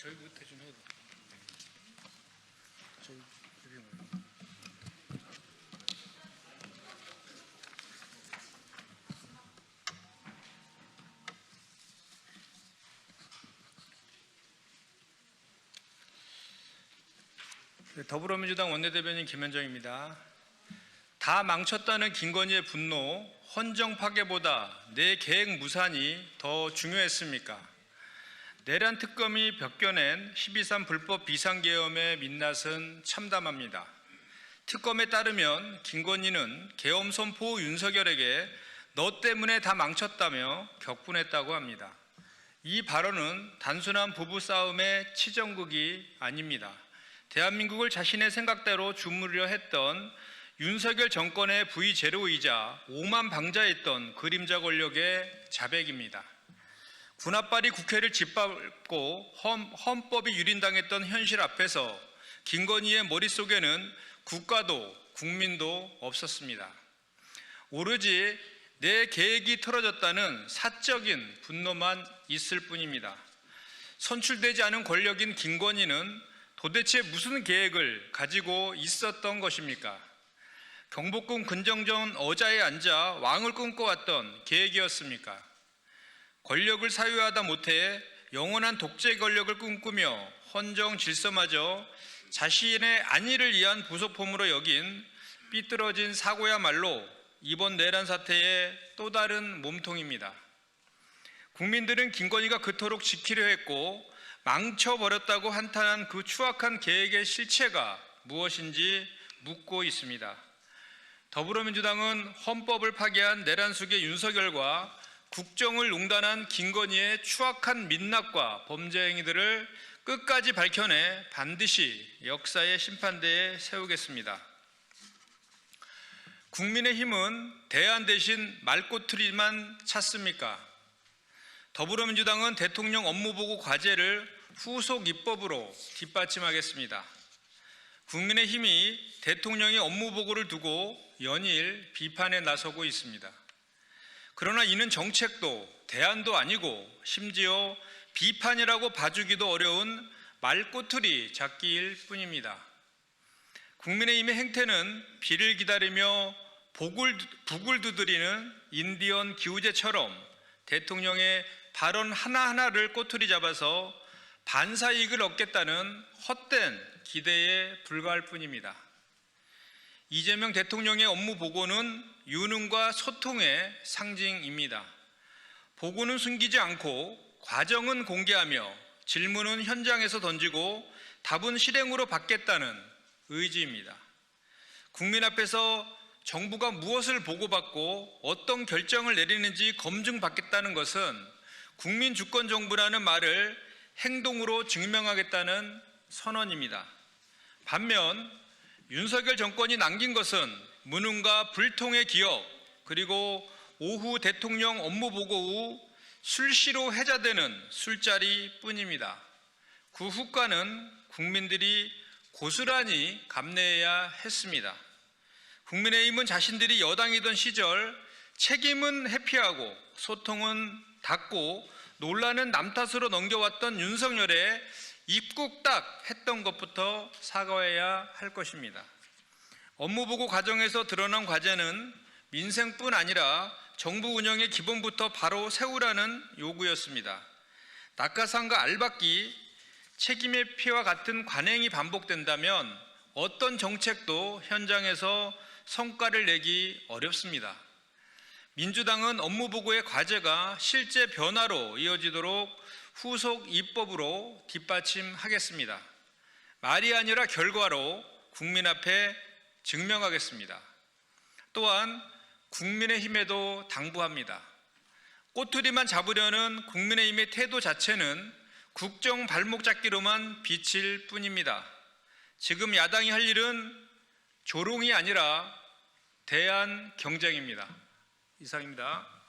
저희 못해 좀 해도. 저희 여기 네, 더불어민주당 원내대변인 김현정입니다. 다 망쳤다는 김건희의 분노, 헌정 파괴보다 내 계획 무산이 더 중요했습니까? 내란 특검이 벽겨낸 12.3 불법 비상계엄의 민낯은 참담합니다. 특검에 따르면 김건희는 계엄 선 포 윤석열에게 너 때문에 다 망쳤다며 격분했다고 합니다. 이 발언은 단순한 부부싸움의 치정극이 아닙니다. 대한민국을 자신의 생각대로 주무려 했던 윤석열 정권의 V0이자 오만 방자했던 그림자 권력의 자백입니다. 군합발이 국회를 짓밟고 헌, 헌법이 유린당했던 현실 앞에서 김건희의 머릿속에는 국가도 국민도 없었습니다. 오로지 내 계획이 틀어졌다는 사적인 분노만 있을 뿐입니다. 선출되지 않은 권력인 김건희는 도대체 무슨 계획을 가지고 있었던 것입니까? 경복궁 근정전 어자에 앉아 왕을 꿈꿔왔던 계획이었습니까? 권력을 사유하다 못해 영원한 독재 권력을 꿈꾸며 헌정 질서마저 자신의 안위를 위한 부속품으로 여긴 삐뚤어진 사고야말로 이번 내란 사태의 또 다른 몸통입니다. 국민들은 김건희가 그토록 지키려 했고 망쳐버렸다고 한탄한 그 추악한 계획의 실체가 무엇인지 묻고 있습니다. 더불어민주당은 헌법을 파괴한 내란 속의 윤석열과 국정을 농단한 김건희의 추악한 민낯과 범죄 행위들을 끝까지 밝혀내 반드시 역사의 심판대에 세우겠습니다. 국민의힘은 대안 대신 말꼬투리만 찾습니까? 더불어민주당은 대통령 업무보고 과제를 후속 입법으로 뒷받침하겠습니다. 국민의힘이 대통령의 업무보고를 두고 연일 비판에 나서고 있습니다. 그러나 이는 정책도 대안도 아니고 심지어 비판이라고 봐주기도 어려운 말꼬투리 잡기일 뿐입니다. 국민의힘의 행태는 비를 기다리며 복을, 북을 두드리는 인디언 기우제처럼 대통령의 발언 하나하나를 꼬투리 잡아서 반사 이익을 얻겠다는 헛된 기대에 불과할 뿐입니다. 이재명 대통령의 업무 보고는 유능과 소통의 상징입니다. 보고는 숨기지 않고 과정은 공개하며 질문은 현장에서 던지고 답은 실행으로 받겠다는 의지입니다. 국민 앞에서 정부가 무엇을 보고받고 어떤 결정을 내리는지 검증받겠다는 것은 국민 주권 정부라는 말을 행동으로 증명하겠다는 선언입니다. 반면 윤석열 정권이 남긴 것은 무능과 불통의 기억 그리고 오후 대통령 업무 보고 후 술시로 해자되는 술자리 뿐입니다. 그 후과는 국민들이 고스란히 감내해야 했습니다. 국민의힘은 자신들이 여당이던 시절 책임은 회피하고 소통은 닫고 논란은 남 탓으로 넘겨왔던 윤석열의 입국 딱 했던 것부터 사과해야 할 것입니다. 업무보고 과정에서 드러난 과제는 민생뿐 아니라 정부 운영의 기본부터 바로 세우라는 요구였습니다. 낙하산과 알박기, 책임의 피와 같은 관행이 반복된다면 어떤 정책도 현장에서 성과를 내기 어렵습니다. 민주당은 업무보고의 과제가 실제 변화로 이어지도록 후속 입법으로 뒷받침하겠습니다. 말이 아니라 결과로 국민 앞에 증명하겠습니다. 또한 국민의힘에도 당부합니다. 꼬투리만 잡으려는 국민의힘의 태도 자체는 국정 발목 잡기로만 비칠 뿐입니다. 지금 야당이 할 일은 조롱이 아니라 대안 경쟁입니다. 이상입니다.